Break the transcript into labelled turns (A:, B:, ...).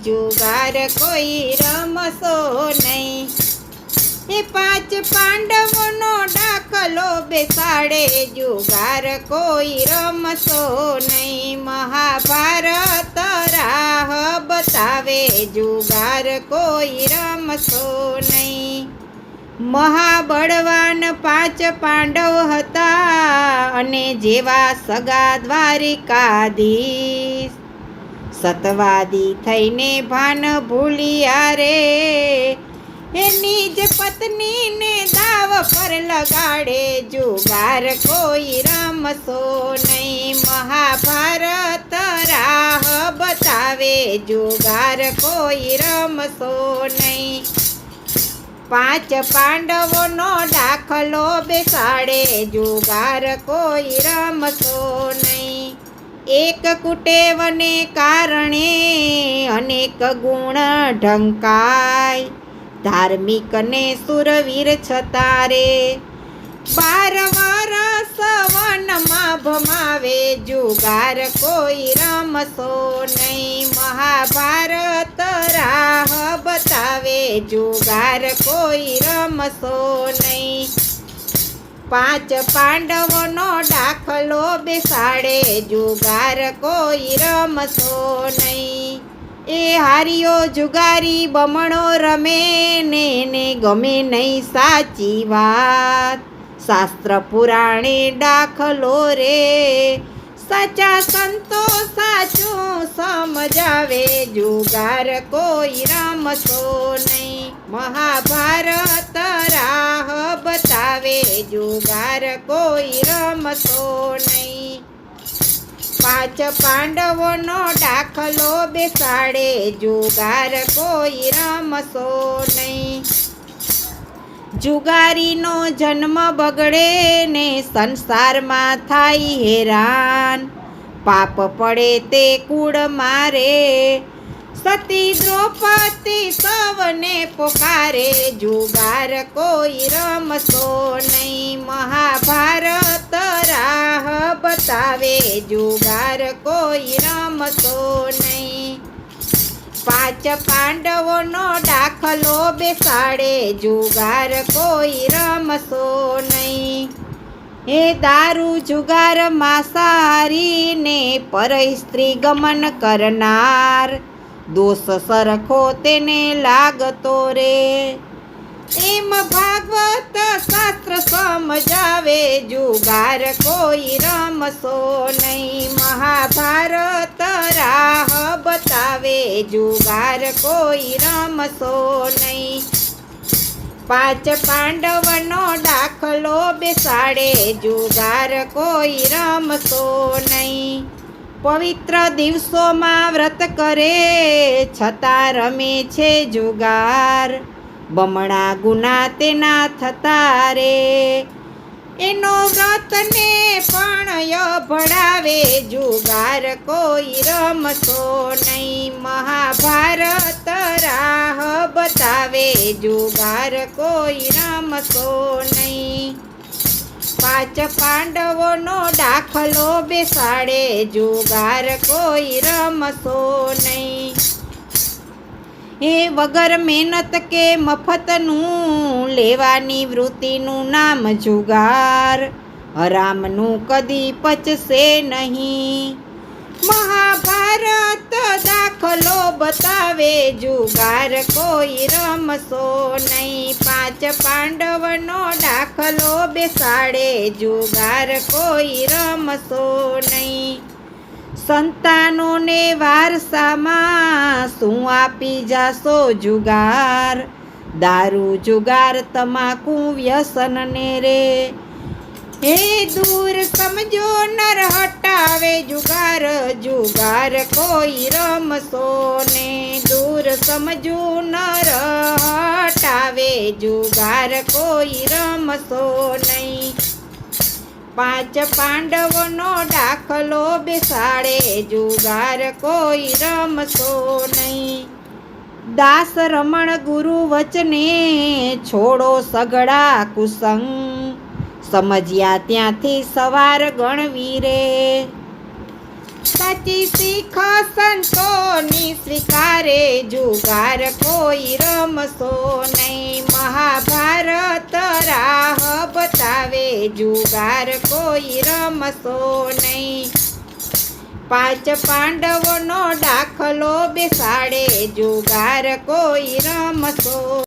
A: જુગાર કોઈ રમશો નહીં એ પાંચ પાંડવોનો ડાકલો બેસાડે જુગાર કોઈ રમશો નહીં મહાભારત રાહ બતાવે જુગાર કોઈ રમશો નહીં મહાબળવાન પાંચ પાંડવ હતા અને જેવા સગા દ્વારિકાધીશ સતવાદી થઈને ભાન ભૂલિયા રે. એની જ પત્નીને દાવ પર લગાડે જુગાર, કોઈ રમશો નહીં. મહાભારત રાહ બતાવે જુગાર, કોઈ રમશો નહીં. પાંચ પાંડવોનો દાખલો બેસાડે જુગાર, કોઈ રમશો નહીં. એક કુટેવને કારણે અનેક ગુણ ઢંકાય. ધાર્મિક ને સુરવીર છતાં રે બાર વરસ વનમાં ભમાવે જુગાર, કોઈ રમશો નહીં. મહાભારત રાહ બતાવે જુગાર, કોઈ રમશો નહીં. પાંચ પાંડવોનો દાખલો બેસાડે. જુગાર કોઈ રમશો નહીં. એ હારીઓ જુગારી બમણો રમે ને ને ગમે નહીં સાચી વાત. શાસ્ત્ર પુરાણે દાખલો રે. સાચા સંતો સાચું સમજાવે જુગાર કોઈ રમશો નહીં. મહાભારત જુગાર કોઈ રમશો નહીં. પાંચ પાંડવોનો દાખલો બેસાડે, જુગાર કોઈ રમશો નહીં. જુગારીનો જન્મ બગડે ને સંસારમાં થાય હેરાન. પાપ પડે તે કુળ મારે સતી દ્રૌપદી સવને પોકારે. જુગાર કોઈ રમશો નહીં. મહાભારત રાહ બતાવે. જુગાર કોઈ રમશો નહીં. પાંચ પાંડવોનો દાખલો બેસાડે. જુગાર કોઈ રમશો નહીં. હે દારૂ જુગાર માસારીને પર સ્ત્રી ગમન કરનાર. દોષ સરખો તેને લાગતો રે. એમ ભાગવત શાસ્ત્ર સમજાવે, જુગાર કોઈ રમશો નહીં. મહાભારત રાહ બતાવે, જુગાર કોઈ રમશો નહીં. પાંચ પાંડવનો દાખલો બેસાડે, જુગાર કોઈ રમશો નહીં. પવિત્ર દિવસોમાં વ્રત કરે, છતાં રમે છે જુગાર. બમણા ગુના તેના થતા રે. એનો વ્રતને પણ ભણાવે જુગાર કોઈ રમશો નહીં. મહાભારત રાહ બતાવે, જુગાર કોઈ રમતો નહીં. પાંચ પાંડવોનો દાખલો બેસાડે, જુગાર કોઈ રમશો નહીં. એ વગર મહેનત કે મફતનું લેવાની વૃત્તિનું નામ જુગાર. હરામનું કદી પચશે નહીં. મહાભારત દાખલો બતાવે, જુગાર કોઈ રમશો નહીં. પાંચ પાંડવનો દાખલો બેસાડે, જુગાર કોઈ રમશો નહીં. સંતાનોને વારસામાં શું આપી જાશો જુગાર? દારૂ જુગાર, તમાકુ વ્યસનને રે. હે દૂર સમજો, નર હટાવે જુગાર જુગાર કોઈ રમશો ને દૂર સમજો, નર હટાવે જુગાર કોઈ રમશો નહીં પાંચ પાંડવોનો દાખલો બેસાડે, જુગાર કોઈ રમશો નહીં દાસ રમણ ગુરુ વચને છોડો સગડા કુસંગ. સમજ્યા ત્યાંથી સવાર ગણવી રે સાચી શીખ સંતોની સ્વીકારે, જુગાર કોઈ રમશો નહીં. મહાભારત રાહ બતાવે, જુગાર કોઈ રમશો નહીં. પાંચ પાંડવોનો દાખલો બેસાડે, જુગાર કોઈ રમશો